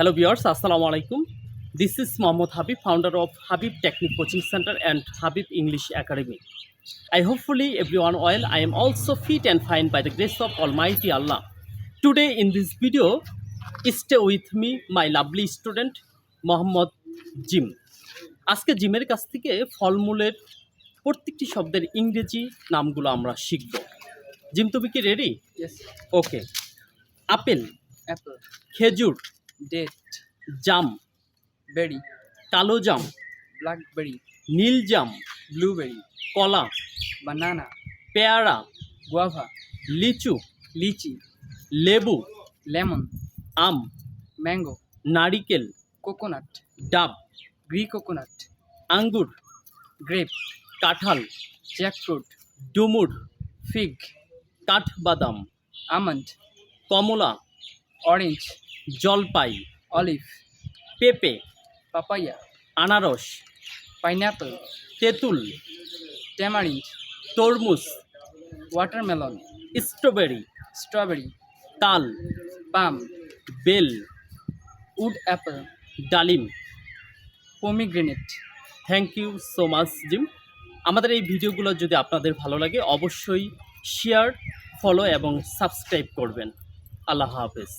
Hello viewers আসসালামু আলাইকুম this is Mohammad Habib founder of Habib technique coaching centre and Habib English academy I hopefully everyone well I am also fit and fine by the grace of almighty Allah today in this video stay with me my lovely student Mohammad Jim আজকে জিমের কাছ থেকে ফলমূলের প্রত্যেকটি শব্দের ইংরেজি নামগুলো আমরা শিখব। জিম তুমি কি রেডি ওকে আপেল খেজুর ডেট জাম বেরি কালো জাম ব্ল্যাকবেরি নীল জাম ব্লুবেরি কলা বানানা পেয়ারা গুয়াভা লিচু লিচি লেবু লেমন আম ম্যাঙ্গো নারিকেল কোকোনাট ডাব গ্রি কোকোনাট আঙ্গুর গ্রেপ কাঁঠাল জ্যাকফ্রুট ডুমুর ফিগ কাঠবাদাম আমন্ড কমলা অরেঞ্জ জলপাই অলিভ পেঁপে পাপাইয়া আনারস Pineapple. তেঁতুল Tamarind. তরমুজ ওয়াটারমেলন স্ট্রবেরি স্ট্রবেরি তাল পাম বেল উড apple. ডালিম Pomegranate. Thank you so much Jim আমাদের এই ভিডিওগুলো যদি আপনাদের ভালো লাগে অবশ্যই শেয়ার ফলো এবং সাবস্ক্রাইব করবেন আল্লাহ হাফেজ